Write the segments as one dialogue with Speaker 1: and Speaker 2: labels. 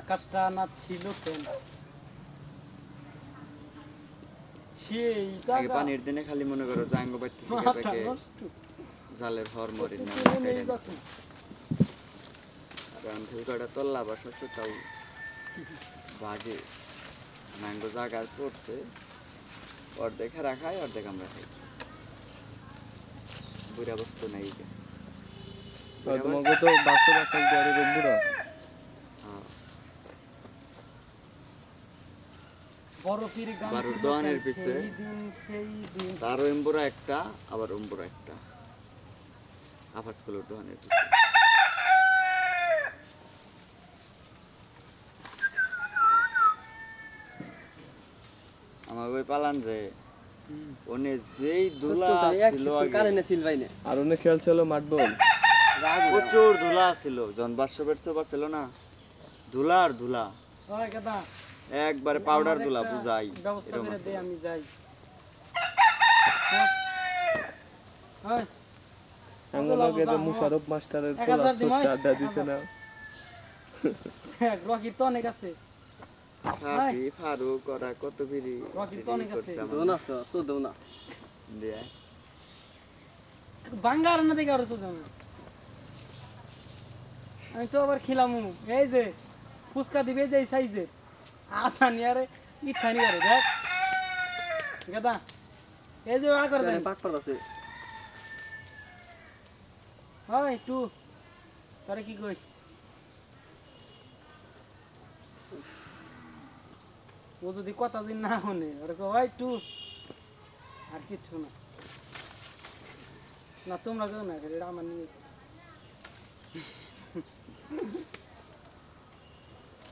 Speaker 1: আকাশটা না ছিল কেন? সেই
Speaker 2: আগে পানির দিনে খালি মনে করো জাঙ্গ বাড়ি থেকে জালের হর মরি না। আর আমি খালি তল্লা বাস আছে তাও বাঘে ম্যাঙ্গো জাগার পড়ছে। অর্ধেক অর্ধেক আমরা খাই। বুড়া বস্তু নাই
Speaker 3: তোমাকে তো বাচ্চা বাচ্চা গড়ে রম্বুরা
Speaker 1: ছিল
Speaker 2: পিছে। তারও এম্বুরা একটা আবার অম্বুরা একটা। আফাস কলর দোকানের পিছে। আমার ওই পালান যে ওনে যেই দুলা ছিল
Speaker 3: আর অনেক খেয়াল ছিল মাঠ বল।
Speaker 2: প্রচুর ধুলা ছিল যখন বাসশো বেড়ছো বা ছিল না। ধুলা আর ধুলা। একবারে পাউডার
Speaker 1: একটা
Speaker 2: বুঝাই। এরকম
Speaker 1: আমি যাই। হ্যাঁ।
Speaker 3: এমন আগে যে মুশারফ মাস্টারের পোলা ছোট্ট আড্ডা দিছে না।
Speaker 1: দেখ, তো অনেক আছে।
Speaker 2: সাফি ফারুক ওরা কত বিড়ি
Speaker 1: রকি তো অনেক আছে।
Speaker 4: দোন আছে চোদ্দ না।
Speaker 2: দিয়ে
Speaker 1: বাঙ্গার না দেখে আরও সোজা না। আমি তো আবার খিলাম। এই যে ফুচকা দিবে যে সাইজে আসানি আরে ইচ্ছানি আরে দেখ। গাদা এই যে আ করে দেন
Speaker 4: পাক
Speaker 1: হয় টু তারে কি কই? ও যদি কথা দিন না শুনে ওরে কো হয় টু আর কিচ্ছু না। না তোমরা কেউ না আমার নিয়ে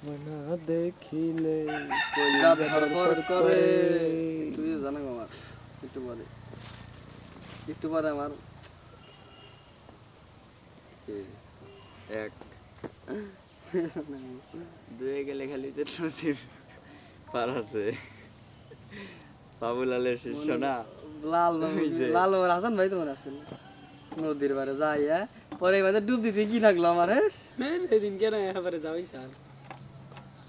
Speaker 3: মনা দেখিলে
Speaker 4: করে? তুই জানো আমার একটু পরে। একটু পরে আমার।
Speaker 2: এক। দুয়ে গেলে খালি যে নদীর পার আছে। বাবুলালের শিষ্য না?
Speaker 4: লাল লাল হাসান ভাই তোমার আসলে নদীর পারে যাই হ্যাঁ? পরে এবার ডুব দিতে কি লাগল আমার হ্যাঁ?
Speaker 1: সেদিন কেন এবারে যাবি স্যার।